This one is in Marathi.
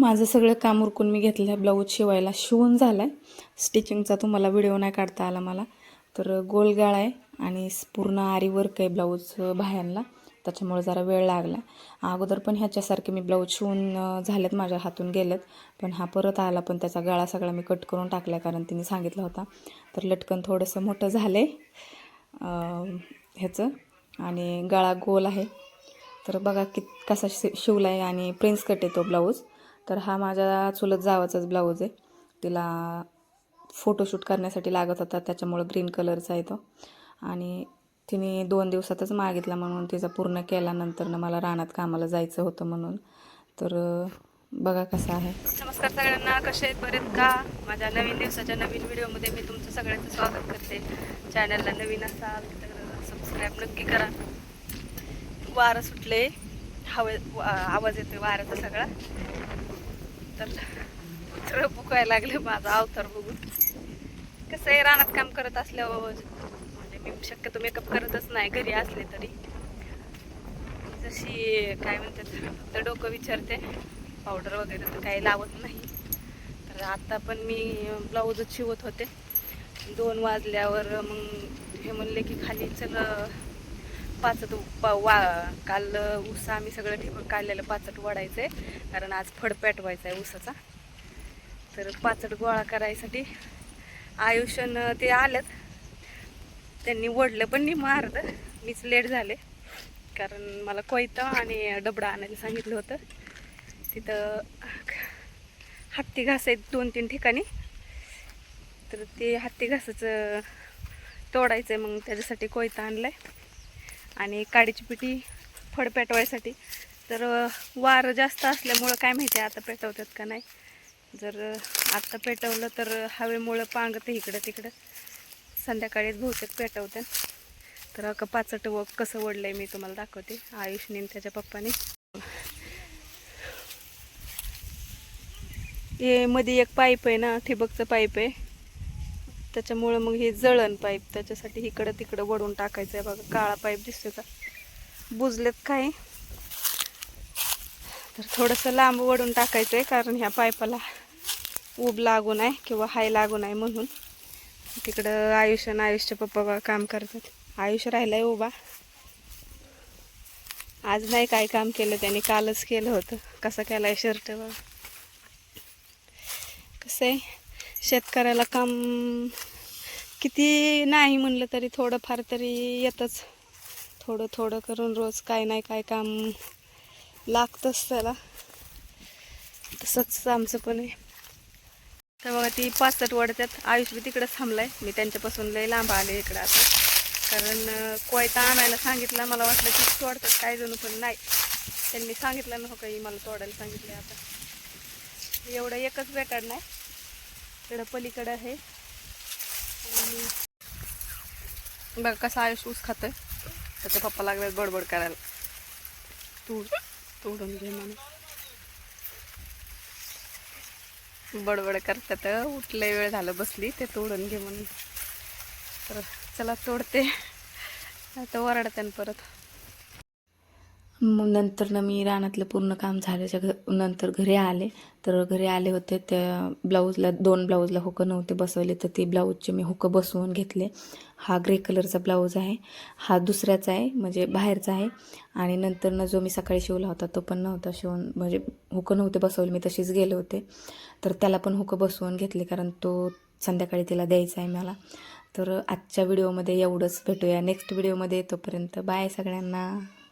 माझं सगळं काम उरकून मी घेतलं आहे. ब्लाऊज शिवायला शिवून झाला आहे स्टिचिंगचा तुम्हाला व्हिडिओ नाही काढता आला मला. तर गोल आहे आणि पूर्ण आरी वर्क आहे ब्लाऊज बाह्यांना त्याच्यामुळे जरा वेळ लागला. अगोदर पण ह्याच्यासारखे मी ब्लाऊज शिवून झालेत माझ्या हातून गेलेत. पण हा परत आला पण त्याचा गळा सगळा मी कट करून टाकला कारण तिने सांगितलं होता. तर लटकन थोडंसं मोठं झालं आहे ह्याचं. आणि गळा गोल आहे. तर बघा कित कसा शि शिवला आहे आणि प्रिन्स कट येतो ब्लाऊज. तर हा माझ्या चुलत जावाचाच ब्लाऊज आहे. तिला फोटोशूट करण्यासाठी लागत होता त्याच्यामुळं ग्रीन कलरचा आहे तो. आणि तिने दोन दिवसातच मागितला म्हणून तिचा पूर्ण केल्यानंतरनं मला रानात कामाला जायचं होतं म्हणून. तर बघा कसं आहे. नमस्कार सगळ्यांना कसे आहेत? बरेच का? माझ्या नवीन दिवसाच्या नवीन व्हिडिओमध्ये मी तुमचं सगळ्यांचं स्वागत करते. चॅनलला नवीन असाल तर सबस्क्राईब नक्की करा. वारं सुटले हवे वा- आवाज येतोय वाऱ्याचा सगळा. तर तर बुकायला लागलं माझा अवतार बघून. कसं आहे रानात काम करत असल्यावर म्हणजे मी शक्यतो मेकअप करतच नाही घरी असले तरी. जशी काय म्हणतात फक्त डोकं विचारते. पावडर वगैरे तर काही लावत नाही. तर आता पण मी ब्लाऊजच शिवत होते. दोन वाजल्यावर मग हे म्हणले की खाली चल पाचट वा काल ऊस आम्ही सगळं ठेवून काढलेलं पाचट वाढायचं आहे कारण आज फड पेटवायचा आहे ऊसाचा. तर पाचट गोळा करायसाठी आयुष्यन ते आलंच त्यांनी ओढलं पण नाही मारत मीच लेट झाले. कारण मला कोयतं आणि डबडा आणायला सांगितलं होतं. तिथं हत्ती घास आहेत दोन तीन ठिकाणी. तर ते हत्ती घासाचं तोडायचं आहे मग त्याच्यासाठी कोयता आणलाय. आणि काडीची पिठी फड पेटवायसाठी. तर वारं जास्त असल्यामुळं काय माहिती आता पेटवतात का नाही. जर आत्ता पेटवलं तर हवेमुळं पांगतं इकडं तिकडं. संध्याकाळीच बहुतेक पेटवतात तर अका पाचट व कसं ओढलंय मी तुम्हाला दाखवते. आयुषने त्याच्या पप्पाने. हे मध्ये एक पाईप आहे ना ठिबकचं पाईप आहे. त्याच्यामुळं मग हे जळण पाईप त्याच्यासाठी इकडं तिकडं वडून टाकायचं आहे. बघा काळा पाईप दिसतोय का? बुजलेत काय? तर थोडंसं लांब वडून टाकायचं आहे कारण ह्या पाईपाला उब लागू नये किंवा हाय लागू नये म्हणून. तिकडं आयुष आणि आयुष्य पप्पा काम करतात. आयुष राहिलाय उभा. आज नाही काय काम केलं त्याने कालच केलं होतं. कसं केलाय शर्ट बघा. कसं आहे? शेतकऱ्याला काम किती नाही म्हणलं तरी थोडंफार तरी येतच. थोडं थोडं करून रोज काय नाही काय काम लागतंच त्याला. तसंच आमचं पण आहे. तर बघा ती पाचट वाढतात आयुष बी तिकडंच थांबलाय. मी त्यांच्यापासून लय लांब आले इकडं आता. कारण कोयता आणायला सांगितलं. मला वाटलं की तोडतात काय जणू पण नाही. त्यांनी सांगितलं नव्हतं काही मला तोडायला सांगितलं आता. एवढं एकच भेटणार नाही. इकडं पलीकडं आहे. बघ कसा आयुष ऊस खातोय. त्याच्या पप्पा लागले बडबड करायला. तूड तोडून घे म्हणून. बडबड करतात. उठलंय वेळ झालं बसली ते तोडून घे म्हणून. तर चला तोडते. आता ओरडते परत. मग नंतर ना मी रानातलं पूर्ण काम झाल्याच्या घ नंतर घरी आले. तर घरी आले होते त्या ब्लाऊजला दोन ब्लाऊजला हुकं नव्हते बसवले तर ती ब्लाऊजचे मी हुकं बसवून घेतले. हा ग्रे कलरचा ब्लाऊज आहे हा दुसऱ्याचा आहे म्हणजे बाहेरचा आहे. आणि नंतर ना जो मी सकाळी शिवला होता तो पण नव्हता शिवून म्हणजे हुकं नव्हते बसवले मी तशीच गेले होते. तर त्याला पण हुकं बसवून घेतले कारण तो संध्याकाळी तिला द्यायचा आहे मला. तर आजच्या व्हिडिओमध्ये एवढंच. भेटूया नेक्स्ट व्हिडिओमध्ये. तोपर्यंत बाय सगळ्यांना.